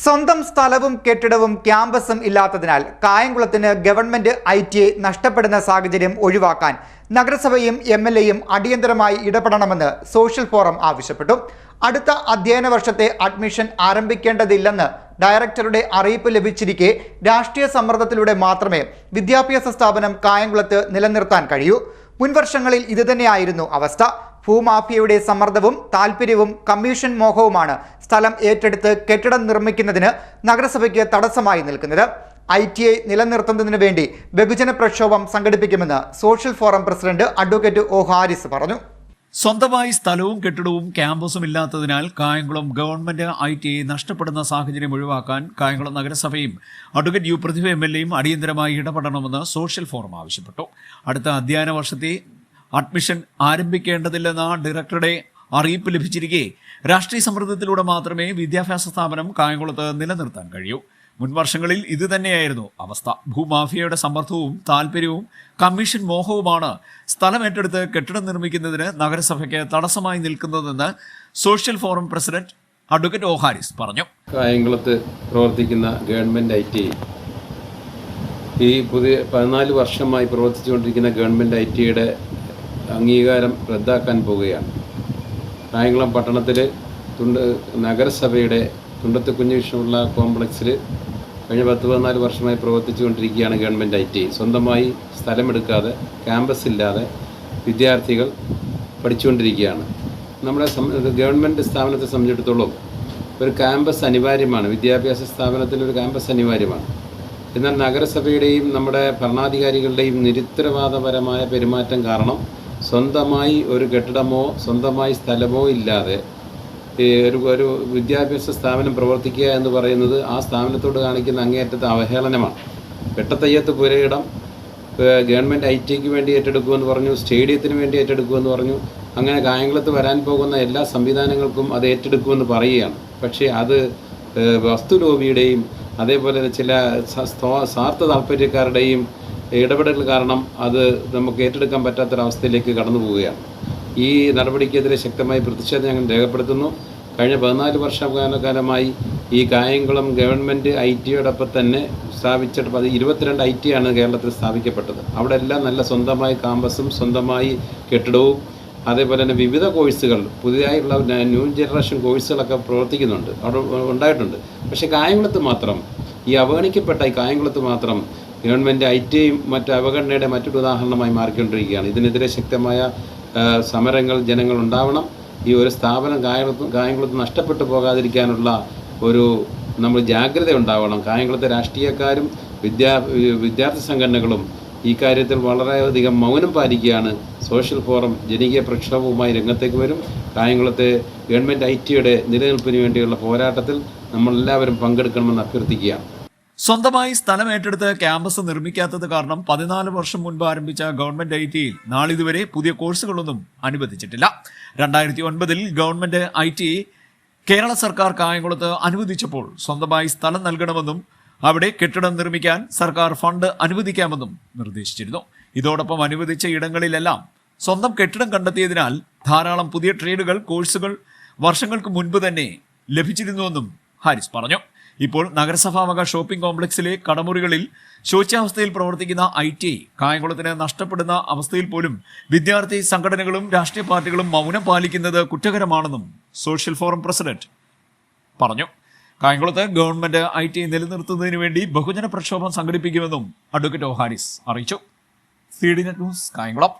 സ്വന്തം സ്ഥലവും കെട്ടിടവും ക്യാമ്പസും ഇല്ലാത്തതിനാൽ കായംകുളത്തിന് ഗവൺമെന്റ് ഐ ടി ഐ നഷ്ടപ്പെടുന്ന സാഹചര്യം ഒഴിവാക്കാൻ നഗരസഭയും എം എൽ എയും അടിയന്തരമായി ഇടപെടണമെന്ന് സോഷ്യൽ ഫോറം ആവശ്യപ്പെട്ടു. അടുത്ത അധ്യയന വർഷത്തെ അഡ്മിഷൻ ആരംഭിക്കേണ്ടതില്ലെന്ന് ഡയറക്ടറുടെ അറിയിപ്പ് ലഭിച്ചിരിക്കെ രാഷ്ട്രീയ സമ്മർദ്ദത്തിലൂടെ മാത്രമേ വിദ്യാഭ്യാസ സ്ഥാപനം കായംകുളത്ത് നിലനിർത്താൻ കഴിയൂ. മുൻവർഷങ്ങളിൽ ഇതുതന്നെയായിരുന്നു അവസ്ഥ. ഭൂമാഫിയയുടെ സമ്മർദ്ദവും താൽപ്പര്യവും കമ്മീഷൻ മോഹവുമാണ് സ്ഥലം ഏറ്റെടുത്ത് കെട്ടിടം നിർമ്മിക്കുന്നതിന് നഗരസഭയ്ക്ക് തടസ്സമായി നിൽക്കുന്നത്. ഐ ടി ഐ നിലനിർത്തുന്നതിന് വേണ്ടി ബഹുജന പ്രക്ഷോഭം സംഘടിപ്പിക്കുമെന്ന് social forum president advocate O Haris പറഞ്ഞു. സ്വന്തമായി സ്ഥലവും കെട്ടിടവും ക്യാമ്പസും ഇല്ലാത്തതിനാൽ Kayamkulam government I T I നഷ്ടപ്പെടുന്ന സാഹചര്യം ഒഴിവാക്കാൻ കായംകുളം നഗരസഭയും advocate U Prathibha M L എയും അടിയന്തരമായി ഇടപെടണമെന്ന് സോഷ്യൽ ഫോറം ആവശ്യപ്പെട്ടു. അടുത്ത അധ്യയന വർഷത്തെ അഡ്മിഷൻ ആരംഭിക്കേണ്ടതില്ലെന്ന ഡയറക്ടറുടെ അറിയിപ്പ് ലഭിച്ചിരിക്കെ രാഷ്ട്രീയ സമ്മർദ്ദത്തിലൂടെ മാത്രമേ വിദ്യാഭ്യാസ സ്ഥാപനം കായംകുളത്ത് നിലനിർത്താൻ കഴിയൂ. മുൻവർഷങ്ങളിൽ ഇത് തന്നെയായിരുന്നു അവസ്ഥ. ഭൂമാഫിയയുടെ സമ്മർദ്ദവും താല്പര്യവും കമ്മീഷൻ മോഹവുമാണ് സ്ഥലം ഏറ്റെടുത്ത് കെട്ടിടം നിർമ്മിക്കുന്നതിന് നഗരസഭയ്ക്ക് തടസ്സമായി നിൽക്കുന്നതെന്ന് social forum president advocate O Haris പറഞ്ഞു. കായംകുളത്ത് പ്രവർത്തിക്കുന്ന ഗവൺമെന്റ് ഐ ടി ഈ പുതിയ പതിനാല് വർഷമായി പ്രവർത്തിച്ചുകൊണ്ടിരിക്കുന്ന ഗവൺമെന്റ് ഐ ടിയുടെ അംഗീകാരം റദ്ദാക്കാൻ പോവുകയാണ്. കായംകുളം പട്ടണത്തിൽ തുണ്ട് നഗരസഭയുടെ തുണ്ടത്ത് കുഞ്ഞുവിഷ്ണുള്ള കോംപ്ലക്സിൽ കഴിഞ്ഞ പത്ത് പതിനാല് വർഷമായി പ്രവർത്തിച്ചുകൊണ്ടിരിക്കുകയാണ് ഗവൺമെന്റ് ഐ ടി. സ്വന്തമായി സ്ഥലമെടുക്കാതെ ക്യാമ്പസ് ഇല്ലാതെ വിദ്യാർത്ഥികൾ പഠിച്ചുകൊണ്ടിരിക്കുകയാണ്. നമ്മുടെ ഗവൺമെന്റ് സ്ഥാപനത്തെ സംബന്ധിച്ചിടത്തോളം ഒരു ക്യാമ്പസ് അനിവാര്യമാണ്. വിദ്യാഭ്യാസ സ്ഥാപനത്തിൽ ഒരു ക്യാമ്പസ് അനിവാര്യമാണ്. എന്നാൽ നഗരസഭയുടെയും നമ്മുടെ ഭരണാധികാരികളുടെയും നിരുത്തരവാദപരമായ പെരുമാറ്റം കാരണം സ്വന്തമായി ഒരു കെട്ടിടമോ സ്വന്തമായി സ്ഥലമോ ഇല്ലാതെ ഒരു ഒരു വിദ്യാഭ്യാസ സ്ഥാപനം പ്രവർത്തിക്കുക എന്ന് പറയുന്നത് ആ സ്ഥാപനത്തോട് കാണിക്കുന്ന അങ്ങേയറ്റത്തെ അവഹേളനമാണ്. വെട്ടത്തയ്യത്ത് പുരയിടം ഗവൺമെന്റ് ഐ ടിക്ക് വേണ്ടി ഏറ്റെടുക്കുമെന്ന് പറഞ്ഞു സ്റ്റേഡിയത്തിന് വേണ്ടി ഏറ്റെടുക്കുമെന്ന് പറഞ്ഞു അങ്ങനെ കായംകുളത്ത് വരാൻ പോകുന്ന എല്ലാ സംവിധാനങ്ങൾക്കും അത് ഏറ്റെടുക്കുമെന്ന് പറയുകയാണ്. പക്ഷേ അത് ഏഹ് വസ്തു ലോബിയുടെയും അതേപോലെ ചില സ്വാർത്ഥ താല്പര്യക്കാരുടെയും ഇടപെടൽ കാരണം അത് നമുക്ക് ഏറ്റെടുക്കാൻ പറ്റാത്തൊരവസ്ഥയിലേക്ക് കടന്നു പോവുകയാണ്. ഈ നടപടിക്കെതിരെ ശക്തമായി പ്രതിഷേധം ഞങ്ങൾ രേഖപ്പെടുത്തുന്നു. കഴിഞ്ഞ പതിനാല് വർഷകാലമായി ഈ കായംകുളം ഗവൺമെന്റ് ഐ ടിയോടൊപ്പം തന്നെ സ്ഥാപിച്ചിട്ട് പതി ഇരുപത്തിരണ്ട് ഐ ടി ആണ് കേരളത്തിൽ സ്ഥാപിക്കപ്പെട്ടത്. അവിടെ എല്ലാം നല്ല സ്വന്തമായി കാമ്പസും സ്വന്തമായി കെട്ടിടവും അതേപോലെ തന്നെ വിവിധ കോഴ്സുകൾ പുതിയതായുള്ള ന്യൂ ജനറേഷൻ കോഴ്സുകളൊക്കെ പ്രവർത്തിക്കുന്നുണ്ട്. അവിടെ ഉണ്ടായിട്ടുണ്ട്. പക്ഷേ കായംകുളത്ത് മാത്രം ഈ അവഗണിക്കപ്പെട്ട ഈ കായംകുളത്ത് മാത്രം ഗവൺമെന്റ് ഐ ടി മറ്റ് അവഗണനയുടെ മറ്റൊരു ഉദാഹരണമായി മാറിക്കൊണ്ടിരിക്കുകയാണ്. ഇതിനെതിരെ ശക്തമായ സമരങ്ങൾ ജനങ്ങൾ ഉണ്ടാവണം. ഈ ഒരു സ്ഥാപനം കായംകുളത്ത് കായംകുളത്ത് നഷ്ടപ്പെട്ടു പോകാതിരിക്കാനുള്ള ഒരു നമ്മൾ ജാഗ്രത ഉണ്ടാവണം. കായംകുളത്തെ രാഷ്ട്രീയക്കാരും വിദ്യാ വിദ്യാർത്ഥി സംഘടനകളും ഈ കാര്യത്തിൽ വളരെയധികം മൗനം പാലിക്കുകയാണ്. സോഷ്യൽ ഫോറം ജനകീയ പ്രക്ഷോഭവുമായി രംഗത്തേക്ക് വരും. കായംകുളത്തെ ഗവൺമെന്റ് ഐ ടിയുടെ നിലനിൽപ്പിന് വേണ്ടിയുള്ള പോരാട്ടത്തിൽ നമ്മളെല്ലാവരും പങ്കെടുക്കണമെന്ന് അഭ്യർത്ഥിക്കുകയാണ്. സ്വന്തമായി സ്ഥലം ഏറ്റെടുത്ത് ക്യാമ്പസ് നിർമ്മിക്കാത്തത് കാരണം പതിനാല് വർഷം മുൻപ് ആരംഭിച്ച ഗവൺമെന്റ് ഐ ടിയിൽ നാളിതുവരെ പുതിയ കോഴ്സുകളൊന്നും അനുവദിച്ചിട്ടില്ല. രണ്ടായിരത്തി ഒൻപതിൽ ഗവൺമെന്റ് ഐ ടി കേരള സർക്കാർ കായംകുളത്ത് അനുവദിച്ചപ്പോൾ സ്വന്തമായി സ്ഥലം നൽകണമെന്നും അവിടെ കെട്ടിടം നിർമ്മിക്കാൻ സർക്കാർ ഫണ്ട് അനുവദിക്കാമെന്നും നിർദ്ദേശിച്ചിരുന്നു. ഇതോടൊപ്പം അനുവദിച്ച ഇടങ്ങളിലെല്ലാം സ്വന്തം കെട്ടിടം കണ്ടെത്തിയതിനാൽ ധാരാളം പുതിയ ട്രേഡുകൾ കോഴ്സുകൾ വർഷങ്ങൾക്ക് മുൻപ് തന്നെ ലഭിച്ചിരുന്നുവെന്നും ഹാരിസ് പറഞ്ഞു. ഇപ്പോൾ നഗരസഭാവക ഷോപ്പിംഗ് കോംപ്ലക്സിലെ കടമുറികളിൽ ശോച്യാവസ്ഥയിൽ പ്രവർത്തിക്കുന്ന ഐ ടി ഐ കായംകുളത്തിന് നഷ്ടപ്പെടുന്ന അവസ്ഥയിൽ പോലും വിദ്യാർത്ഥി സംഘടനകളും രാഷ്ട്രീയ പാർട്ടികളും മൗനം പാലിക്കുന്നത് കുറ്റകരമാണെന്നും സോഷ്യൽ ഫോറം പ്രസിഡന്റ് പറഞ്ഞു. കായംകുളത്ത് ഗവൺമെന്റ് ഐ ടി ഐ നിലനിർത്തുന്നതിന് വേണ്ടി ബഹുജന പ്രക്ഷോഭം സംഘടിപ്പിക്കുമെന്നും അഡ്വക്കേറ്റ് ഒ ഹാരിസ് അറിയിച്ചു. C D net news Kayamkulam.